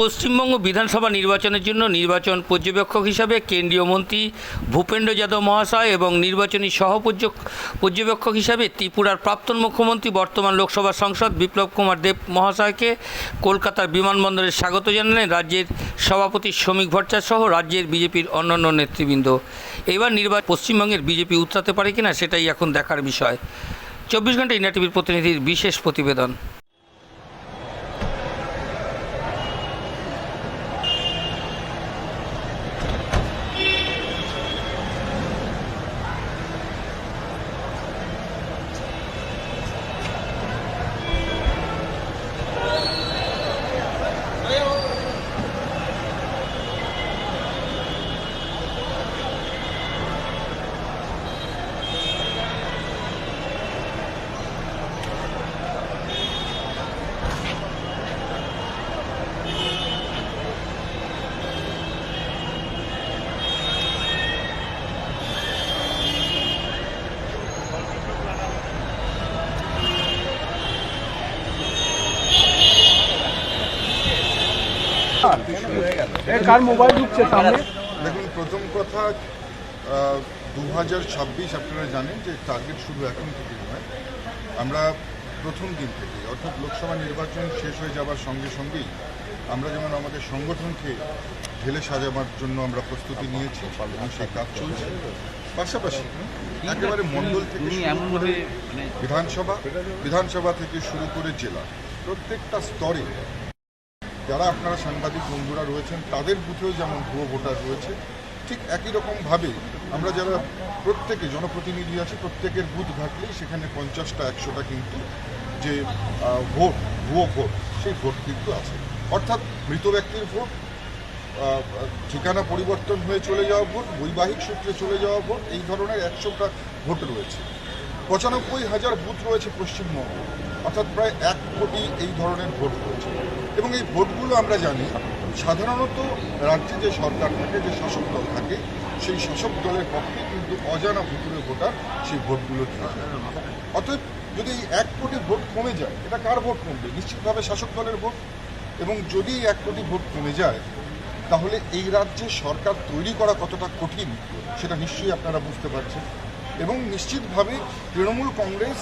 পশ্চিমবঙ্গ বিধানসভা নির্বাচনের জন্য নির্বাচন পর্যবেক্ষক হিসাবে কেন্দ্রীয় মন্ত্রী ভূপেন্দ্র যাদব মহাশয় এবং নির্বাচনী সহ পর্যবেক্ষক হিসাবে ত্রিপুরার প্রাক্তন মুখ্যমন্ত্রী, বর্তমান লোকসভা সাংসদ বিপ্লব কুমার দেব মহাশয়কে কলকাতার বিমানবন্দরে স্বাগত জানালেন রাজ্যের সভাপতি শ্রমিক ভট্টাচার্য সহ রাজ্যের বিজেপির অন্যান্য নেতৃবৃন্দ। এবার নির্বাচন পশ্চিমবঙ্গের বিজেপি উতরাতে পারে কিনা সেটাই এখন দেখার বিষয়। চব্বিশ ঘণ্টা ইন্ডিয়া টিভির প্রতিনিধির বিশেষ প্রতিবেদন। কার মোবাইল ঢুকছে সামনে? দেখুন প্রথম কথা দু হাজার ছাব্বিশ আপনারা জানেন যে টার্গেট শুধু এখন থেকে নয়। আমরা প্রথম দিন থেকে অর্থাৎ লোকসভা নির্বাচন শেষ হয়ে যাওয়ার সঙ্গে সঙ্গেই আমরা যেমন আমাদের সংগঠনকে ঢেলে সাজাবার জন্য আমরা প্রস্তুতি নিয়েছি এবং সেই কাজ চলছে। পাশাপাশি একেবারে মণ্ডল থেকে বিধানসভা বিধানসভা থেকে শুরু করে জেলা প্রত্যেকটা স্তরে যারা আপনারা সাংবাদিক বন্ধুরা রয়েছেন, তাদের বুথেও যেমন ভুয়ো ভোটার রয়েছে, ঠিক একই রকমভাবে আমরা যারা প্রত্যেকে জনপ্রতিনিধি আছে, প্রত্যেকের বুথ ঘাটলেই সেখানে পঞ্চাশটা, একশোটা কিন্তু যে ভোট, ভুয়ো ভোট, সেই ভোট কিন্তু আছে। অর্থাৎ মৃত ব্যক্তির ভোট ঠিকানা পরিবর্তন হয়ে চলে যাওয়া ভোট, বৈবাহিক সূত্রে চলে যাওয়া ভোট, এই ধরনের একশোটা ভোট রয়েছে। পঁচানব্বই হাজার বুথ রয়েছে পশ্চিমবঙ্গে। অর্থাৎ প্রায় এক কোটি এই ধরনের ভোট রয়েছে এবং এই ভোটগুলো আমরা জানি, সাধারণত রাজ্যে যে সরকার থাকে, যে শাসক দল থাকে, সেই শাসক দলের পক্ষে কিন্তু অজানা ভুতুরে ভোটার সেই ভোটগুলো অতএব যদি এই এক কোটি ভোট কমে যায়, এটা কার ভোট কমবে? নিশ্চিতভাবে শাসক দলের ভোট। এবং যদি এক কোটি ভোট কমে যায়, তাহলে এই রাজ্যে সরকার তৈরি করা কতটা কঠিন, সেটা নিশ্চয়ই আপনারা বুঝতে পারছেন। এবং নিশ্চিতভাবে তৃণমূল কংগ্রেস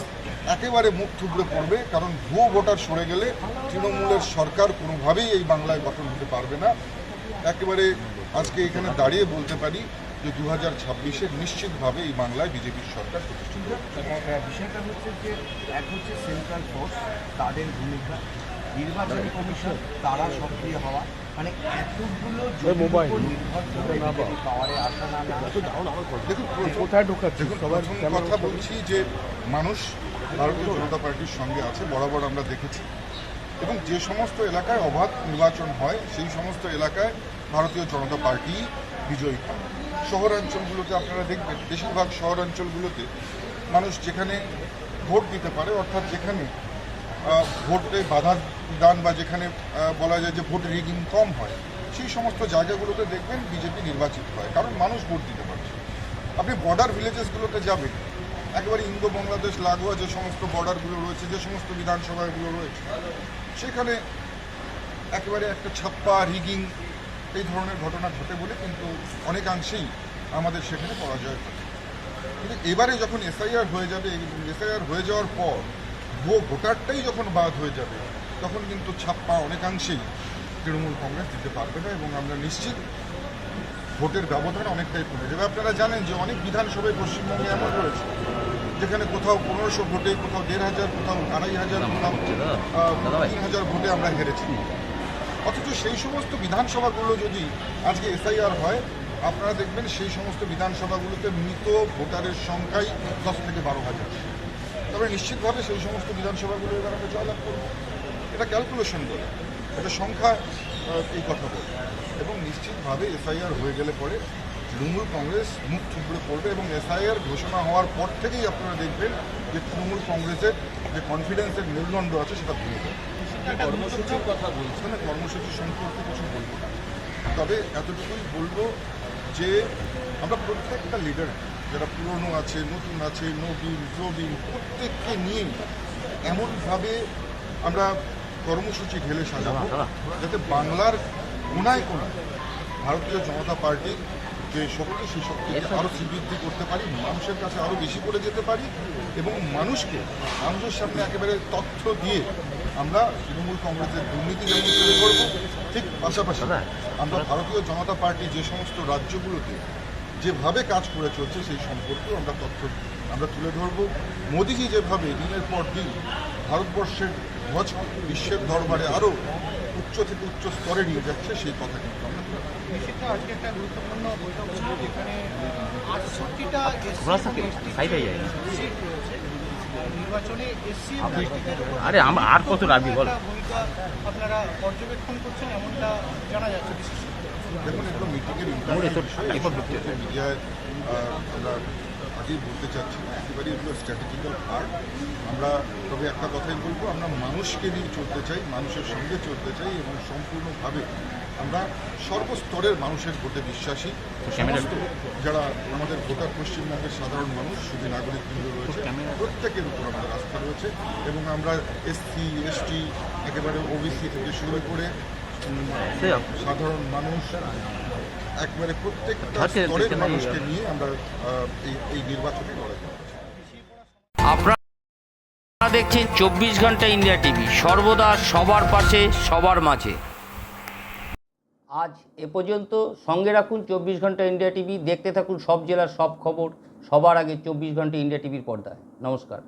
একেবারে মুখ থুবড়ে পড়বে, কারণ ভুয়ো ভোটার সরে গেলে তৃণমূলের সরকার কোনোভাবেই এই বাংলায় গঠন হতে পারবে না। একেবারে আজকে এখানে দাঁড়িয়ে বলতে পারি যে দু হাজার ছাব্বিশে নিশ্চিতভাবে এই বাংলায় বিজেপির সরকার প্রতিষ্ঠিত। বিষয়টা হচ্ছে যে এক হচ্ছে সেন্ট্রাল ফোর্স তাদের ভূমিকা নির্বাচনী কমিশন তারা সক্রিয় হওয়া। মানে এতগুলো পাওয়ারে আসা না প্রথম- কোথায় ঢোকাচ্ছে? কথা বলছি যে মানুষ ভারতীয় জনতা পার্টির সঙ্গে আছে বরাবর আমরা দেখেছি। এবং যে সমস্ত এলাকায় অবাধ নির্বাচন হয় সেই সমস্ত এলাকায় ভারতীয় জনতা পার্টি বিজয়ী হয়। শহরাঞ্চলগুলোতে আপনারা দেখবেন বেশিরভাগ শহরাঞ্চলগুলোতে মানুষ যেখানে ভোট দিতে পারে অর্থাৎ যেখানে ভোটে বাধা দান বা যেখানে বলা যায় যে ভোট রিগিং কম হয়, সেই সমস্ত জায়গাগুলোতে দেখবেন বিজেপি নির্বাচিত হয়, কারণ মানুষ ভোট দিতে পারছে। আপনি বর্ডার ভিলেজেসগুলোতে যাবেন, একেবারে ইন্দো বাংলাদেশ, লাগোয়া যে সমস্ত বর্ডারগুলো রয়েছে, যে সমস্ত বিধানসভাগুলো রয়েছে, সেখানে একেবারে একটা ছাপ্পা রিগিং, এই ধরনের ঘটনা ঘটে বলে কিন্তু অনেকাংশেই আমাদের সেখানে পরাজয় ঘটে কিন্তু এবারে যখন এসআইআর হয়ে যাবে এসআইআর হয়ে যাওয়ার পর ভোটারটাই যখন বাদ হয়ে যাবে তখন কিন্তু ছাপ্পা অনেকাংশেই তৃণমূল কংগ্রেস দিতে পারবে না এবং আমরা নিশ্চিত ভোটের ব্যবধান অনেকটাই কমে যাবে। আপনারা জানেন যে অনেক বিধানসভায় পশ্চিমবঙ্গে এমন রয়েছে যেখানে কোথাও পনেরোশো ভোটে কোথাও দেড় হাজার কোথাও আড়াই হাজার কোথাও তিন হাজার ভোটে আমরা হেরেছি। অথচ সেই সমস্ত বিধানসভাগুলো যদি আজকে এসআইআর হয় আপনারা দেখবেন সেই সমস্ত বিধানসভাগুলোতে মৃত ভোটারের সংখ্যাই দশ থেকে বারো হাজার। তবে নিশ্চিতভাবে সেই সমস্ত বিধানসভাগুলো এবার আমরা জয়লাভ করব। এটা ক্যালকুলেশন বলে। এটা সংখ্যা এই কথা বলে। এবং নিশ্চিতভাবে এসআইআর হয়ে গেলে পরে তৃণমূল কংগ্রেস মুখ থুবড়ে পড়বে এবং এসআইআর ঘোষণা হওয়ার পর থেকেই আপনারা দেখবেন যে তৃণমূল কংগ্রেসের যে কনফিডেন্সের মেরুদণ্ড আছে সেটা ভেঙে যাবে কর্মসূচির কথা বলছেন। না কর্মসূচি সম্পর্কে কিছু বলব না। তবে এতটুকুই বলব যে আমরা প্রত্যেকটা লিডার যারা পুরনো আছে নতুন আছে নবীন প্রবীণ প্রত্যেককে নিয়ে এমনভাবে আমরা কর্মসূচি ঢেলে সাজাবো যাতে বাংলার কোনায় কোনায় ভারতীয় জনতা পার্টির যে শক্তি সেই শক্তিকে আরও সমৃদ্ধি করতে পারি মানুষের কাছে আরও বেশি করে যেতে পারি এবং মানুষকে মানুষের সামনে একেবারে তথ্য দিয়ে আমরা তৃণমূল কংগ্রেসের দুর্নীতি যেমন তুলে করব ঠিক পাশাপাশি আমরা ভারতীয় জনতা পার্টি যে সমস্ত রাজ্যগুলোতে যেভাবে কাজ করে চলছে সেই সম্পর্কেও আমরা তথ্য আমরা তুলে ধরব। মোদিজি যেভাবে দিনের পর দিন ভারতবর্ষের ধ্বজকে বিশ্বের দরবারে আরও উচ্চ থেকে উচ্চ স্তরে নিয়ে যাচ্ছে সেই কথা কিন্তু আমরা আজকে আটষট্টিটা নির্বাচনে এসসি আরে আর কত রাখবি বল। আপনারা পর্যবেক্ষণ করছেন এমনটা জানা যাচ্ছে দেখুন এগুলো মিটিংয়ের মিডিয়ায় আগেই বলতে চাচ্ছি না একেবারে এগুলো স্ট্র্যাটেজিক্যাল পার্ট আমরা তবে একটা কথাই বলব আমরা মানুষকে নিয়ে চলতে চাই মানুষের সঙ্গে চলতে চাই এবং সম্পূর্ণভাবে আমরা সর্বস্তরের মানুষের ভোটে বিশ্বাসী। সমস্ত যারা আমাদের ভোটার পশ্চিমবঙ্গের সাধারণ মানুষ শুধু নাগরিক বৃন্দ রয়েছে প্রত্যেকের উপর আমাদের আস্থা রয়েছে এবং আমরা এসসি এসটি একেবারে ওবিসি থেকে শুরু করে সাধারণ মানুষ একবারে প্রত্যেকটা স্তরের মানুষকে নিয়ে আমরা এই এই নির্বাচনে লড়াই আপনারা দেখছেন চব্বিশ ঘণ্টা ইন্ডিয়া টিভি সর্বদা সবার পাশে সবার মাঝে। আজ এ পর্যন্ত সঙ্গে রাখুন চব্বিশ ঘণ্টা ইন্ডিয়া টিভি দেখতে থাকুন সব জেলার সব খবর সবার আগে চব্বিশ ঘণ্টা ইন্ডিয়া টিভির পর্দায়। নমস্কার।